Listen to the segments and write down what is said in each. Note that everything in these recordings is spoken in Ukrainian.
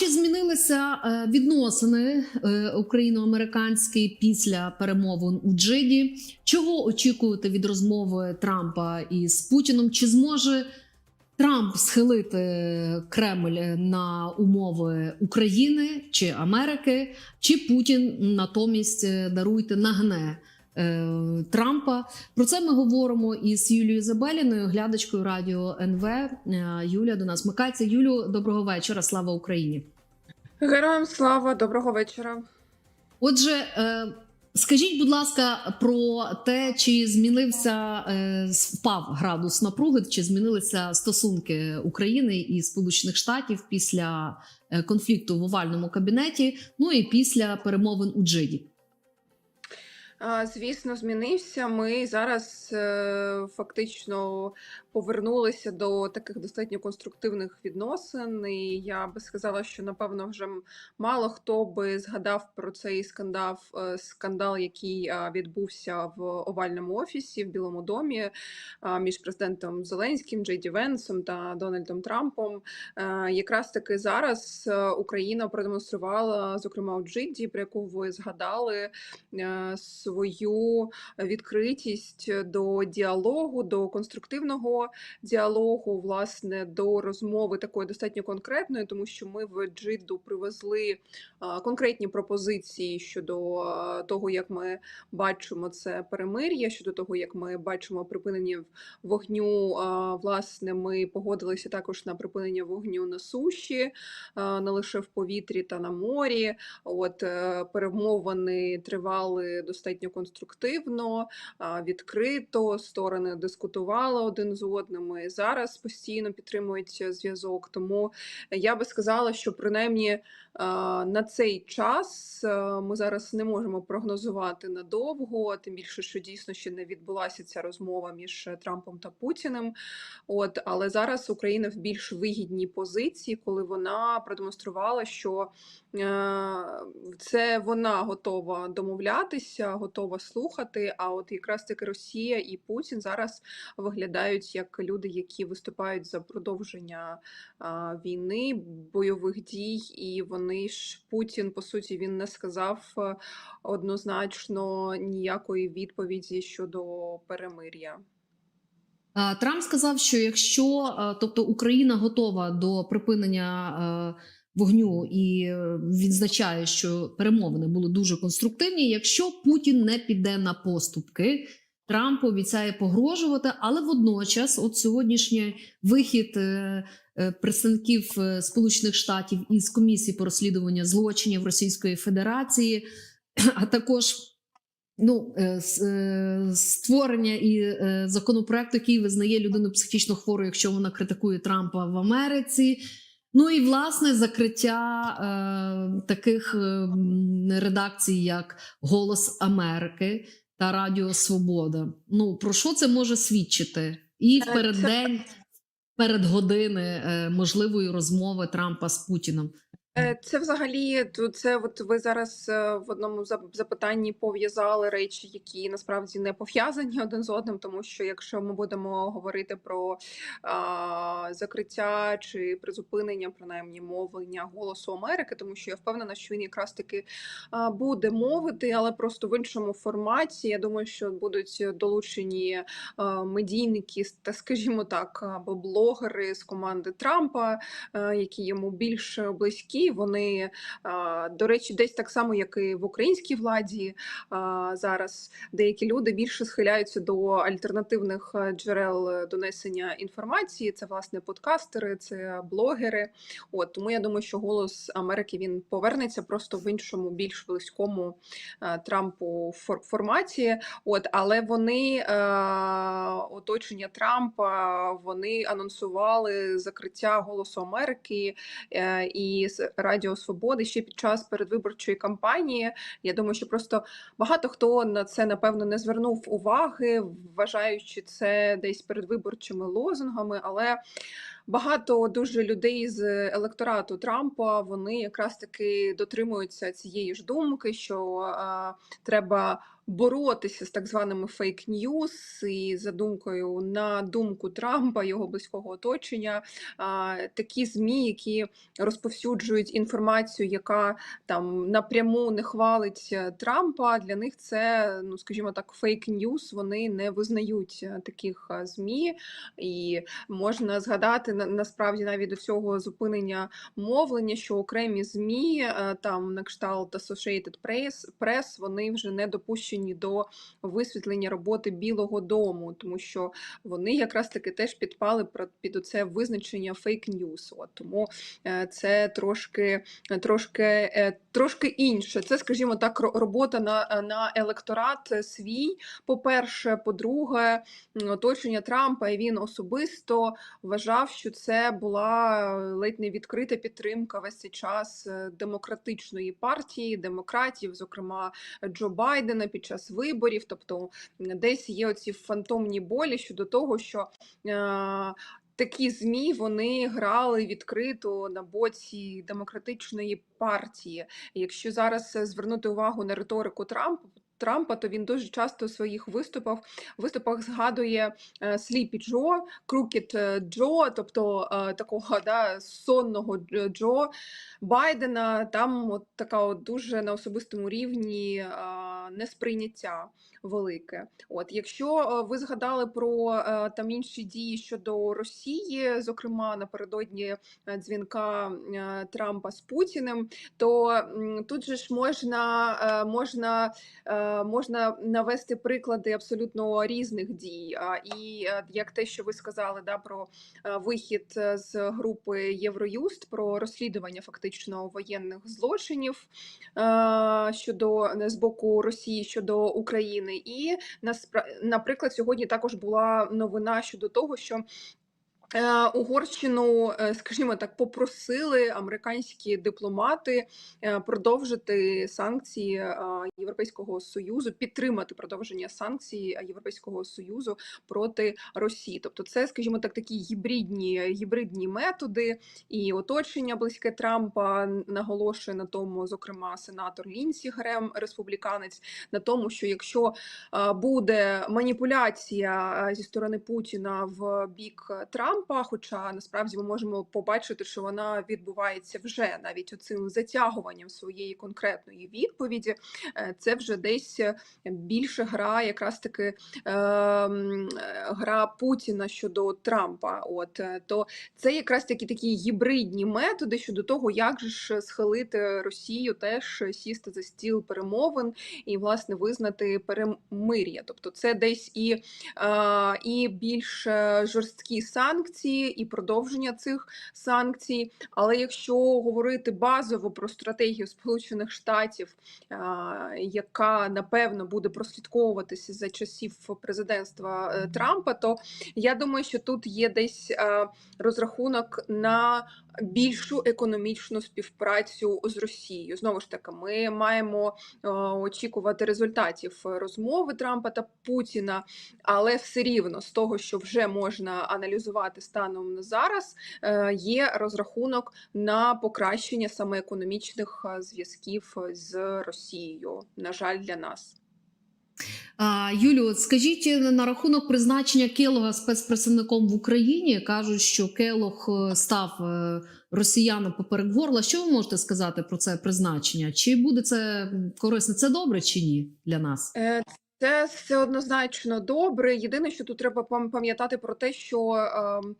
Чи змінилися е, відносини е, україно-американські після перемовин у Джиді? Чого очікуєте від розмови Трампа із Путіном? Чи зможе Трамп схилити Кремль на умови України чи Америки? Чи Путін натомість е, даруйте нагне Трампа? Про це ми говоримо із Юлією Забеліною, глядачкою радіо НВ. Е, Юля до нас вмикається. Юлю, доброго вечора. Слава Україні. Героям слава, доброго вечора. Отже, е, скажіть, будь ласка, про те, чи змінився е, впав градус напруги, чи змінилися стосунки України і Сполучених Штатів після е, конфлікту в овальному кабінеті, ну і після перемовин у Джиді? Звісно, змінився. Ми зараз е, фактично повернулися до таких достатньо конструктивних відносин. І я би сказала, що напевно вже мало хто би згадав про цей скандал, е, скандал, який відбувся в овальному офісі в Білому домі між президентом Зеленським, Джей Ді Венсом та Дональдом Трампом. Е, Якраз таки зараз Україна продемонструвала, зокрема у Джиді, про яку ви згадали, свою відкритість до діалогу, до конструктивного діалогу, власне, до розмови такої достатньо конкретної, тому що ми в Джиду привезли конкретні пропозиції щодо того, як ми бачимо це перемир'я, щодо того, як ми бачимо припинення вогню. Власне, ми погодилися також на припинення вогню на суші, не лише в повітрі та на морі. От е, перемовини тривали достатньо конструктивно, відкрито. Сторони дискутували один з одним. і Зараз постійно підтримують зв'язок. Тому я би сказала, що принаймні на цей час ми зараз не можемо прогнозувати надовго, тим більше, що дійсно ще не відбулася ця розмова між Трампом та Путіним. От, але зараз Україна в більш вигідній позиції, коли вона продемонструвала, що е, це вона готова домовлятися, слухати. А от якраз таки Росія і Путін зараз виглядають як люди, які виступають за продовження війни, бойових дій, і вони ж Путін, по суті, він не сказав е, однозначно ніякої відповіді щодо перемир'я. Трамп сказав, що якщо е, тобто Україна готова до припинення е, вогню і е, відзначає, що перемовини були дуже конструктивні. Якщо Путін не піде на поступки, Трамп обіцяє погрожувати, але водночас, от сьогоднішній вихід е, е, представників Сполучених Штатів із комісії по розслідуванню злочинів Російської Федерації, а також ну, створення і законопроекту, який визнає людину психічно хворою, якщо вона критикує Трампа в Америці. Ну і власне закриття е, таких е, редакцій, як Голос Америки та Радіо Свобода. Ну про що це може свідчити? І в день, переддень, перед години е, можливої розмови Трампа з Путіном. Е, Це взагалі це от ви зараз е, в одному запитанні пов'язали речі, які насправді не пов'язані один з одним, тому що якщо ми будемо говорити про а, закриття чи призупинення, принаймні мовлення голосу Америки, тому що я впевнена, що він якраз таки буде мовити, але просто в іншому форматі. Я думаю, що будуть долучені медійники та, скажімо так, або блогери з команди Трампа, е, які йому більш близькі. Вони, до речі, десь так само, як і в українській владі зараз деякі люди більше схиляються до альтернативних е, джерел е, донесення інформації. Це власне подкастери, це блогери. От тому я думаю, що голос Америки він повернеться просто в іншому, більш близькому е, Трампу фор- форматі. От, але вони оточення Трампа вони анонсували закриття голосу Америки і Радіо Свободи ще під час передвиборчої кампанії. Я думаю, що просто багато хто на це напевно не звернув уваги, вважаючи це десь передвиборчими лозунгами. Але багато дуже людей з електорату Трампа вони якраз таки дотримуються цієї ж думки, що а, треба боротися з так званими фейк-ньюс, і за думкою на думку Трампа, його близького оточення, такі змі, які розповсюджують інформацію, яка там напряму не хвалить е, Трампа. Для них це, ну скажімо так, фейк-ньюс. Вони не визнають е, таких е, змі, і можна згадати на- насправді навіть до цього зупинення мовлення, що окремі змі там на кшталт Associated Press, Press, вони вже не допущені до висвітлення роботи Білого Дому, тому що вони якраз таки теж підпали під оце визначення фейк-ньюс. Тому е, це трошки, трошки, е, трошки інше. Це, скажімо так, робота на, на електорат е, свій. По-перше, по-друге, оточення Трампа і він особисто вважав, що це була е, ледь не відкрита підтримка весь цей час е, демократичної партії, демократів, зокрема Джо Байдена під час виборів. Тобто десь є оці фантомні болі щодо того, що е, такі змі вони грали відкрито на боці демократичної партії. Якщо зараз е, звернути увагу на риторику Трампа. Трампа, то він дуже часто у своїх виступах виступах згадує е, Сліпі Джо, Крукет Джо, тобто е, такого да, сонного Дж- Джо Байдена. Там от така от дуже на особистому рівні е, несприйняття велике. От якщо е, ви згадали про е, там інші дії щодо Росії, зокрема напередодні е, дзвінка Трампа з Путіним, то тут же ж можна, можна, можна навести приклади абсолютно різних дій. І як те, що ви сказали, да, про вихід з групи Євроюст, про розслідування фактично воєнних злочинів щодо з боку Росії щодо України. І наприклад, сьогодні також була новина щодо того, що Угорщину, е, скажімо так, попросили американські дипломати е, продовжити санкції е, Європейського союзу, підтримати продовження санкцій е, Європейського союзу проти Росії. Тобто, це, скажімо так, такі гібридні гібридні методи і оточення близьке Трампа наголошує на тому, зокрема, сенатор Лінсі Грем, республіканець, на тому, що якщо е, буде маніпуляція е, зі сторони Путіна в бік Трампа, хоча насправді ми можемо побачити, що вона відбувається вже навіть оцим затягуванням своєї конкретної відповіді, е, це вже десь більше гра, якраз таки е, е, гра Путіна щодо Трампа. От е, то це якраз такі такі гібридні методи щодо того, як же ж схилити Росію, теж сісти за стіл перемовин і власне визнати перемир'я. Тобто, це десь і, е, і більш е, жорсткі санкції, і продовження цих санкцій. Але якщо говорити базово про стратегію Сполучених Штатів, яка напевно буде прослідковуватися за часів президентства е, Трампа, то я думаю, що тут є десь е, розрахунок на більшу економічну співпрацю з Росією. Знову ж таки, ми маємо е, очікувати результатів розмови Трампа та Путіна, але все рівно з того, що вже можна аналізувати станом на зараз, е, є розрахунок на покращення саме економічних е, зв'язків з Росією. На жаль, для нас. Юлю, скажіть е, на рахунок призначення Келога спецпредставником в Україні. Кажуть, що Келог е, став е, росіянам поперек горла. Що ви можете сказати про це призначення? Чи буде це корисно? Це добре чи ні для нас? Е, Це все однозначно добре. Єдине, що тут треба пам- пам'ятати про те, що ем,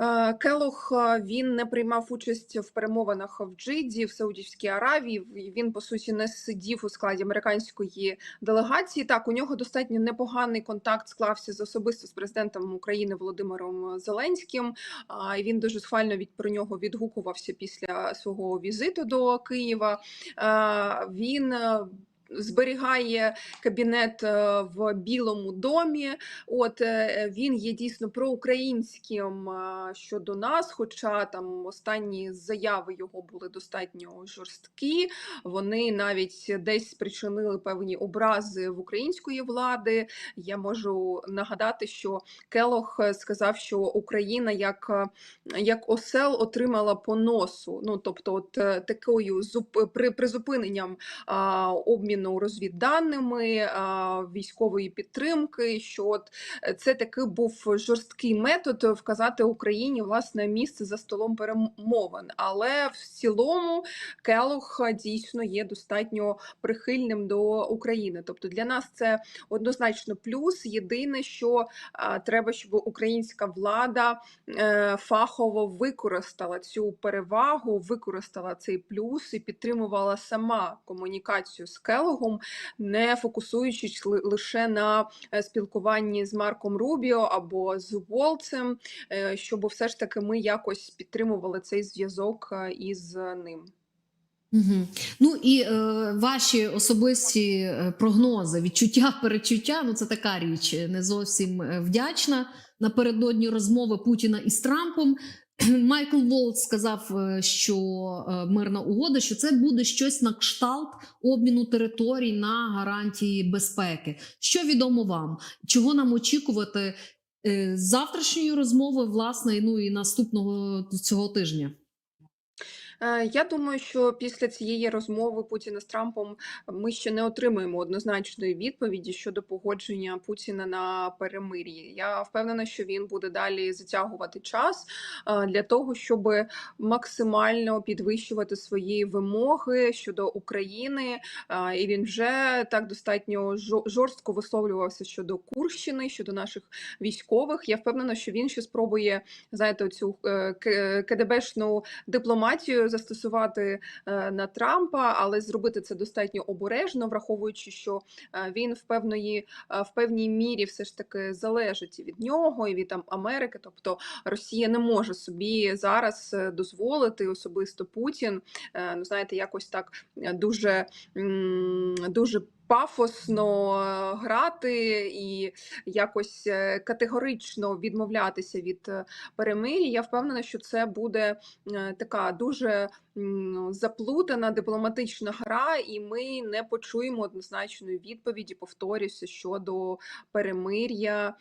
е, Келох е, він не приймав участь в перемовинах в Джиді, в Саудівській Аравії. Він по суті не сидів у складі американської делегації. Так, у нього достатньо непоганий контакт склався з особисто з президентом України Володимиром Зеленським. А, Він дуже схвально від про нього відгукувався після свого візиту до Києва. Е, Він е, зберігає кабінет е, в Білому домі. От е, він є дійсно проукраїнським е, щодо нас, хоча там останні заяви його були достатньо жорсткі. Вони навіть десь спричинили певні образи в української влади. Я можу нагадати, що Келох сказав, що Україна як, як осел отримала по носу. Ну тобто, от такою зуп... при призупиненням а, обміну розвідданими, військової підтримки. Що от е, це таки був жорсткий метод вказати Україні власне місце за столом перемовин. Але в цілому Келох дійсно є достатньо прихильним до України. Тобто для нас це однозначно плюс. Єдине, що треба, щоб українська влада е, фахово використала цю перевагу, використала цей плюс і підтримувала сама комунікацію з Келогом, не фокусуючись лише на е, спілкуванні з Марком Рубіо або з Волцем, е, щоб все ж таки ми якось підтримували цей зв'язок е, із ним. Угу. Ну і е, ваші особисті прогнози, відчуття, перечуття ну це така річ не зовсім вдячна. Напередодні розмови Путіна із Трампом. Майкл Волт сказав, е, що е, мирна угода, що це буде щось на кшталт обміну територій на гарантії безпеки. Що відомо вам? Чого нам очікувати е, завтрашньої розмови, власне, ну і наступного цього тижня? Е, Я думаю, що після цієї розмови Путіна з Трампом ми ще не отримаємо однозначної відповіді щодо погодження Путіна на перемир'ї. Я впевнена, що він буде далі затягувати час е, для того, щоб максимально підвищувати свої вимоги щодо України. Е, І він вже так достатньо жорстко висловлювався щодо Курщини, щодо наших військових. Я впевнена, що він ще спробує знаєте, цю КДБшну дипломатію застосувати е, на Трампа, але зробити це достатньо обережно, враховуючи, що е, він в певної е, в певній мірі все ж таки залежить і від нього, і від там Америки. Тобто Росія не може собі зараз дозволити особисто Путін. Ну знаєте, якось так дуже дуже. Пафосно е, грати і якось е, категорично відмовлятися від е, перемир'я. Я впевнена, що це буде така дуже заплутана дипломатична гра, і ми не почуємо однозначної відповіді. Повторюся щодо перемир'я.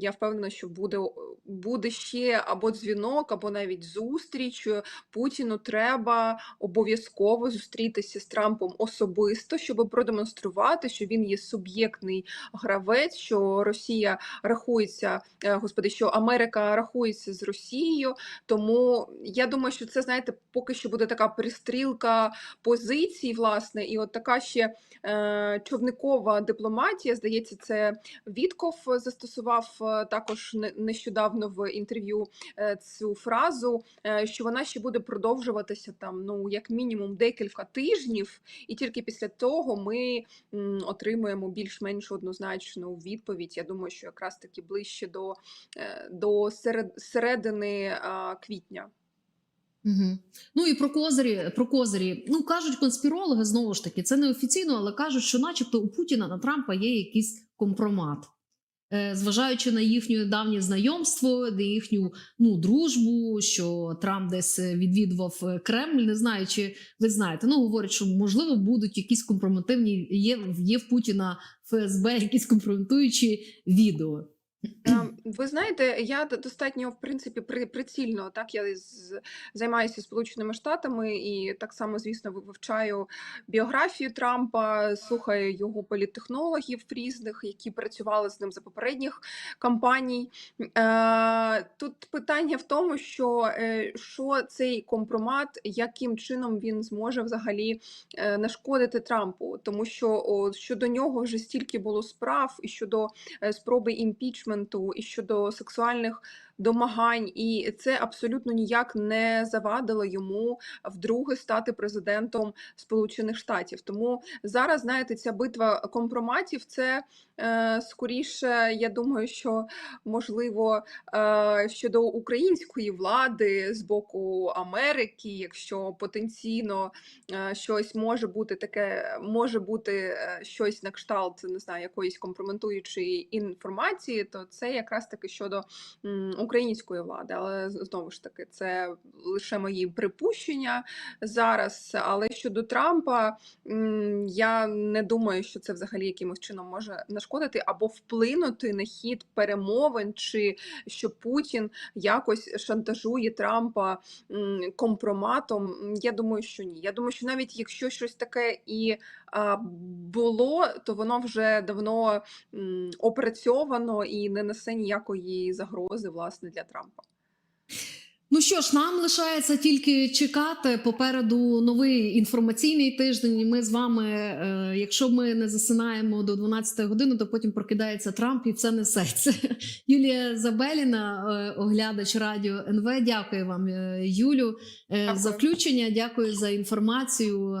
Я впевнена, що буде, буде ще або дзвінок, або навіть зустріч. Путіну треба обов'язково зустрітися з Трампом особисто, щоб продемонструвати, що він є суб'єктний гравець, що Росія рахується, е, господи, що Америка рахується з Росією. Тому я думаю, що це знаєте, поки що буде така пристрілка позицій, власне, і от така ще е, човникова дипломатія. Здається, це Вітков застосував е, також не- нещодавно в інтерв'ю е, цю фразу, що вона ще буде продовжуватися там, ну як мінімум декілька тижнів, і тільки після того ми отримуємо більш-менш однозначну відповідь. Я думаю, що якраз таки ближче до, е, до середини квітня. Угу. Ну і про козирі, про козирі. Ну кажуть конспірологи знову ж таки, це не офіційно, але кажуть, що, начебто, у Путіна на Трампа є якийсь компромат. Е, Зважаючи на їхнє давнє знайомство, на їхню ну, дружбу, що Трамп десь е, відвідував е, Кремль, не знаю, чи ви знаєте. Ну, говорять, що можливо будуть якісь компрометивні, є, є в Путіна ФСБ якісь компрометуючі відео. Ви знаєте, я достатньо в принципі при, прицільно так я з, займаюся Сполученими Штатами і так само, звісно, ви- вивчаю біографію Трампа, слухаю його політтехнологів різних, які працювали з ним за попередніх кампаній. Е, Тут питання в тому, що, е, що цей компромат, яким чином він зможе взагалі е, нашкодити Трампу, тому що щодо нього вже стільки було справ і щодо е, спроби імпічменту і щодо сексуальних домагань, і це абсолютно ніяк не завадило йому вдруге стати президентом Сполучених Штатів. Тому зараз, знаєте, ця битва компроматів це е, скоріше, я думаю, що можливо е, щодо української влади з боку Америки, якщо потенційно е, щось може бути таке, може бути е, щось на кшталт, не знаю, якоїсь компрометуючої інформації, то це якраз таки щодо м, української влади. Але знову ж таки, це лише мої припущення зараз. Але щодо Трампа, я не думаю, що це взагалі якимось чином може нашкодити або вплинути на хід перемовин, чи що Путін якось шантажує Трампа компроматом. Я думаю, що ні. Я думаю, що навіть якщо щось таке і було, то воно вже давно опрацьовано і не несе ніякої загрози власне для Трампа. Ну що ж, нам лишається тільки чекати. Попереду новий інформаційний тиждень. І Ми з вами, е, якщо ми не засинаємо до 12 години, то потім прокидається Трамп і все несеться. Юлія Забеліна, е, оглядач радіо НВ. Дякую вам, е, Юлю, за включення. Дякую за інформацію.